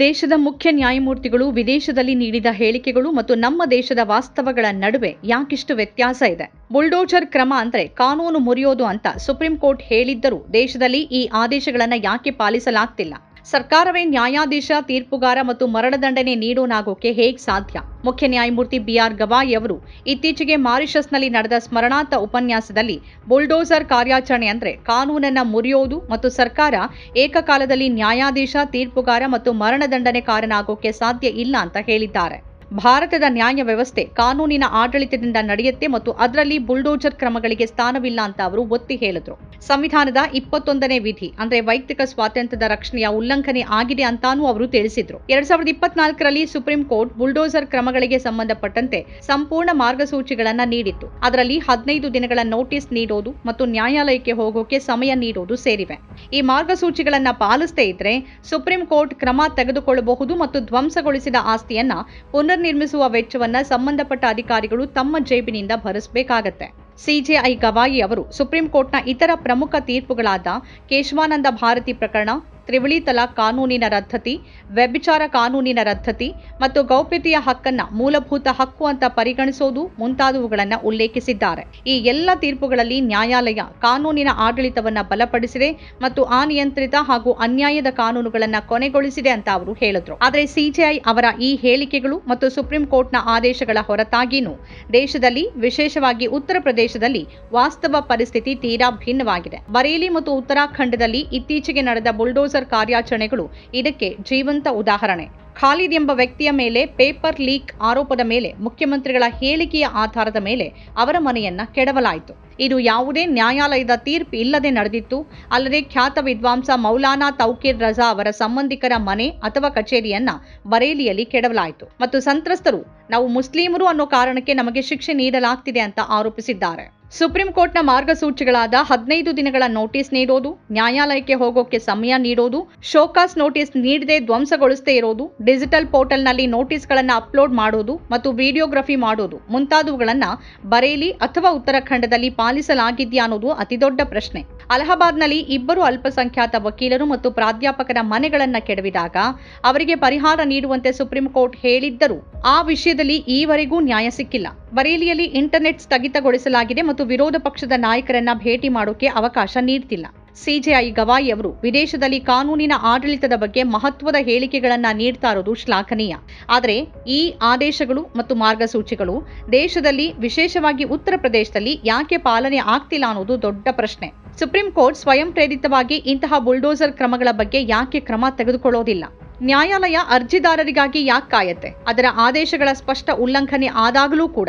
ದೇಶದ ಮುಖ್ಯ ನ್ಯಾಯಮೂರ್ತಿಗಳು ವಿದೇಶದಲ್ಲಿ ನೀಡಿದ ಹೇಳಿಕೆಗಳು ಮತ್ತು ನಮ್ಮ ದೇಶದ ವಾಸ್ತವಗಳ ನಡುವೆ ಯಾಕಿಷ್ಟು ವ್ಯತ್ಯಾಸ ಇದೆ? ಬುಲ್ಡೋಜರ್ ಕ್ರಮ ಅಂದ್ರೆ ಕಾನೂನು ಮುರಿಯೋದು ಅಂತ ಸುಪ್ರೀಂ ಕೋರ್ಟ್ ಹೇಳಿದ್ದರೂ ದೇಶದಲ್ಲಿ ಈ ಆದೇಶಗಳನ್ನು ಯಾಕೆ ಪಾಲಿಸಲಾಗ್ತಿಲ್ಲ? ಸರ್ಕಾರವೇ ನ್ಯಾಯಾಧೀಶ, ತೀರ್ಪುಗಾರ ಮತ್ತು ಮರಣದಂಡನೆ ನೀಡೋನಾಗೋಕೆ ಹೇಗೆ ಸಾಧ್ಯ? ಮುಖ್ಯ ನ್ಯಾಯಮೂರ್ತಿ ಬಿಆರ್ ಗವಾಯ್ ಅವರು ಇತ್ತೀಚೆಗೆ ಮಾರಿಷಸ್ನಲ್ಲಿ ನಡೆದ ಸ್ಮರಣಾರ್ಥ ಉಪನ್ಯಾಸದಲ್ಲಿ ಬುಲ್ಡೋಸರ್ ಕಾರ್ಯಾಚರಣೆ ಅಂದರೆ ಕಾನೂನನ್ನು ಮುರಿಯೋದು ಮತ್ತು ಸರ್ಕಾರ ಏಕಕಾಲದಲ್ಲಿ ನ್ಯಾಯಾಧೀಶ, ತೀರ್ಪುಗಾರ ಮತ್ತು ಮರಣದಂಡನೆಕಾರನಾಗೋಕೆ ಸಾಧ್ಯ ಇಲ್ಲ ಅಂತ ಹೇಳಿದ್ದಾರೆ. ಭಾರತದ ನ್ಯಾಯ ವ್ಯವಸ್ಥೆ ಕಾನೂನಿನ ಆಡಳಿತದಿಂದ ನಡೆಯುತ್ತೆ ಮತ್ತು ಅದರಲ್ಲಿ ಬುಲ್ಡೋಜರ್ ಕ್ರಮಗಳಿಗೆ ಸ್ಥಾನವಿಲ್ಲ ಅಂತ ಅವರು ಒತ್ತಿ ಹೇಳಿದ್ರು. ಸಂವಿಧಾನದ ಇಪ್ಪತ್ತೊಂದನೇ ವಿಧಿ, ಅಂದ್ರೆ ವೈಯಕ್ತಿಕ ಸ್ವಾತಂತ್ರ್ಯದ ರಕ್ಷಣೆಯ ಉಲ್ಲಂಘನೆ ಆಗಿದೆ ಅಂತಾನೂ ಅವರು ತಿಳಿಸಿದ್ರು. ಎರಡ್ ಸಾವಿರದ ಇಪ್ಪತ್ನಾಲ್ಕರಲ್ಲಿ ಸುಪ್ರೀಂ ಕೋರ್ಟ್ ಬುಲ್ಡೋಜರ್ ಕ್ರಮಗಳಿಗೆ ಸಂಬಂಧಪಟ್ಟಂತೆ ಸಂಪೂರ್ಣ ಮಾರ್ಗಸೂಚಿಗಳನ್ನ ನೀಡಿತ್ತು. ಅದರಲ್ಲಿ ಹದಿನೈದು ದಿನಗಳ ನೋಟಿಸ್ ನೀಡೋದು ಮತ್ತು ನ್ಯಾಯಾಲಯಕ್ಕೆ ಹೋಗೋಕೆ ಸಮಯ ನೀಡೋದು ಸೇರಿವೆ. ಈ ಮಾರ್ಗಸೂಚಿಗಳನ್ನ ಪಾಲಿಸದೇ ಇದ್ರೆ ಸುಪ್ರೀಂ ಕೋರ್ಟ್ ಕ್ರಮ ತೆಗೆದುಕೊಳ್ಳಬಹುದು ಮತ್ತು ಧ್ವಂಸಗೊಳಿಸಿದ ಆಸ್ತಿಯನ್ನ ಪುನರ್ನಿರ್ಮಿಸುವ ವೆಚ್ಚವನ್ನ ಸಂಬಂಧಪಟ್ಟ ಅಧಿಕಾರಿಗಳು ತಮ್ಮ ಜೇಬಿನಿಂದ ಭರಿಸಬೇಕಾಗತ್ತೆ. ಸಿಜೆಐ ಗವಾಯಿ ಅವರು ಸುಪ್ರೀಂ ಕೋರ್ಟ್ನ ಇತರ ಪ್ರಮುಖ ತೀರ್ಪುಗಳಾದ ಕೇಶವಾನಂದ ಭಾರತಿ ಪ್ರಕರಣ, ತ್ರಿವಳಿ ತಲಾಕ್ ಕಾನೂನಿನ ರದ್ದತಿ, ವ್ಯಭಿಚಾರ ಕಾನೂನಿನ ರದ್ದತಿ ಮತ್ತು ಗೌಪ್ಯತೆಯ ಹಕ್ಕನ್ನ ಮೂಲಭೂತ ಹಕ್ಕು ಅಂತ ಪರಿಗಣಿಸೋದು ಮುಂತಾದವುಗಳನ್ನು ಉಲ್ಲೇಖಿಸಿದ್ದಾರೆ. ಈ ಎಲ್ಲ ತೀರ್ಪುಗಳಲ್ಲಿ ನ್ಯಾಯಾಲಯ ಕಾನೂನಿನ ಆಡಳಿತವನ್ನು ಬಲಪಡಿಸಿದೆ ಮತ್ತು ಅನಿಯಂತ್ರಿತ ಹಾಗೂ ಅನ್ಯಾಯದ ಕಾನೂನುಗಳನ್ನು ಕೊನೆಗೊಳಿಸಿದೆ ಅಂತ ಅವರು ಹೇಳಿದ್ರು. ಆದರೆ ಸಿಜೆಐ ಅವರ ಈ ಹೇಳಿಕೆಗಳು ಮತ್ತು ಸುಪ್ರೀಂ ಕೋರ್ಟ್ನ ಆದೇಶಗಳ ಹೊರತಾಗಿಯೂ ದೇಶದಲ್ಲಿ ವಿಶೇಷವಾಗಿ ಉತ್ತರ ಪ್ರದೇಶದಲ್ಲಿ ವಾಸ್ತವ ಪರಿಸ್ಥಿತಿ ತೀರಾ ಭಿನ್ನವಾಗಿದೆ. ಬರೇಲಿ ಮತ್ತು ಉತ್ತರಾಖಂಡದಲ್ಲಿ ಇತ್ತೀಚೆಗೆ ನಡೆದ ಬುಲ್ಡೋಸರ್ ಕಾರ್ಯಾಚರಣೆಗಳು ಇದಕ್ಕೆ ಜೀವಂತ ಉದಾಹರಣೆ. ಖಾಲಿದ್ ಎಂಬ ವ್ಯಕ್ತಿಯ ಮೇಲೆ ಪೇಪರ್ ಲೀಕ್ ಆರೋಪದ ಮೇಲೆ ಮುಖ್ಯಮಂತ್ರಿಗಳ ಹೇಳಿಕೆಯ ಆಧಾರದ ಮೇಲೆ ಅವರ ಮನೆಯನ್ನ ಕೆಡವಲಾಯಿತು. ಇದು ಯಾವುದೇ ನ್ಯಾಯಾಲಯದ ತೀರ್ಪು ಇಲ್ಲದೆ ನಡೆದಿತ್ತು. ಅಲ್ಲದೆ ಖ್ಯಾತ ವಿದ್ವಾಂಸ ಮೌಲಾನಾ ತೌಕೀರ್ ರಜಾ ಅವರ ಸಂಬಂಧಿಕರ ಮನೆ ಅಥವಾ ಕಚೇರಿಯನ್ನ ಬರೇಲಿಯಲ್ಲಿ ಕೆಡವಲಾಯಿತು. ಮತ್ತು ಸಂತ್ರಸ್ತರು, ನಾವು ಮುಸ್ಲಿಮರು ಅನ್ನೋ ಕಾರಣಕ್ಕೆ ನಮಗೆ ಶಿಕ್ಷೆ ನೀಡಲಾಗ್ತಿದೆ ಅಂತ ಆರೋಪಿಸಿದ್ದಾರೆ. ಸುಪ್ರೀಂ ಕೋರ್ಟ್ನ ಮಾರ್ಗಸೂಚಿಗಳಾದ ಹದಿನೈದು ದಿನಗಳ ನೋಟಿಸ್ ನೀಡೋದು, ನ್ಯಾಯಾಲಯಕ್ಕೆ ಹೋಗೋಕೆ ಸಮಯ ನೀಡೋದು, ಶೋಕಾಸ್ ನೋಟಿಸ್ ನೀಡದೆ ಧ್ವಂಸಗೊಳಿಸದೇ ಇರೋದು, ಡಿಜಿಟಲ್ ಪೋರ್ಟಲ್ನಲ್ಲಿ ನೋಟಿಸ್ಗಳನ್ನು ಅಪ್ಲೋಡ್ ಮಾಡೋದು ಮತ್ತು ವಿಡಿಯೋಗ್ರಫಿ ಮಾಡೋದು ಮುಂತಾದವುಗಳನ್ನು ಬರೇಲಿ ಅಥವಾ ಉತ್ತರಾಖಂಡದಲ್ಲಿ ಪಾಲಿಸಲಾಗಿದೆಯಾ ಅನ್ನೋದು ಅತಿದೊಡ್ಡ ಪ್ರಶ್ನೆ. ಅಲಹಾಬಾದ್ನಲ್ಲಿ ಇಬ್ಬರು ಅಲ್ಪಸಂಖ್ಯಾತ ವಕೀಲರು ಮತ್ತು ಪ್ರಾಧ್ಯಾಪಕರ ಮನೆಗಳನ್ನು ಕೆಡವಿದಾಗ ಅವರಿಗೆ ಪರಿಹಾರ ನೀಡುವಂತೆ ಸುಪ್ರೀಂ ಕೋರ್ಟ್ ಹೇಳಿದ್ದರೂ ಆ ವಿಷಯದಲ್ಲಿ ಈವರೆಗೂ ನ್ಯಾಯ ಸಿಕ್ಕಿಲ್ಲ. ಬರೇಲಿಯಲ್ಲಿ ಇಂಟರ್ನೆಟ್ ಸ್ಥಗಿತಗೊಳಿಸಲಾಗಿದೆ ಮತ್ತು ವಿರೋಧ ಪಕ್ಷದ ನಾಯಕರನ್ನ ಭೇಟಿ ಮಾಡೋಕೆ ಅವಕಾಶ ನೀಡ್ತಿಲ್ಲ. ಸಿಜೆಐ ಗವಾಯಿ ಅವರು ವಿದೇಶದಲ್ಲಿ ಕಾನೂನಿನ ಆಡಳಿತದ ಬಗ್ಗೆ ಮಹತ್ವದ ಹೇಳಿಕೆಗಳನ್ನು ನೀಡ್ತಾ ಇರೋದು ಶ್ಲಾಘನೀಯ. ಆದರೆ ಈ ಆದೇಶಗಳು ಮತ್ತು ಮಾರ್ಗಸೂಚಿಗಳು ದೇಶದಲ್ಲಿ ವಿಶೇಷವಾಗಿ ಉತ್ತರ ಪ್ರದೇಶದಲ್ಲಿ ಯಾಕೆ ಪಾಲನೆ ಆಗ್ತಿಲ್ಲ ಅನ್ನೋದು ದೊಡ್ಡ ಪ್ರಶ್ನೆ. ಸುಪ್ರೀಂ ಕೋರ್ಟ್ ಸ್ವಯಂ ಪ್ರೇರಿತವಾಗಿ ಇಂತಹ ಬುಲ್ಡೋಸರ್ ಕ್ರಮಗಳ ಬಗ್ಗೆ ಯಾಕೆ ಕ್ರಮ ತೆಗೆದುಕೊಳ್ಳೋದಿಲ್ಲ? ನ್ಯಾಯಾಲಯ ಅರ್ಜಿದಾರರಿಗಾಗಿ ಯಾಕೆ ಕಾಯತ್ತೆ? ಅದರ ಆದೇಶಗಳ ಸ್ಪಷ್ಟ ಉಲ್ಲಂಘನೆ ಆದಾಗಲೂ ಕೂಡ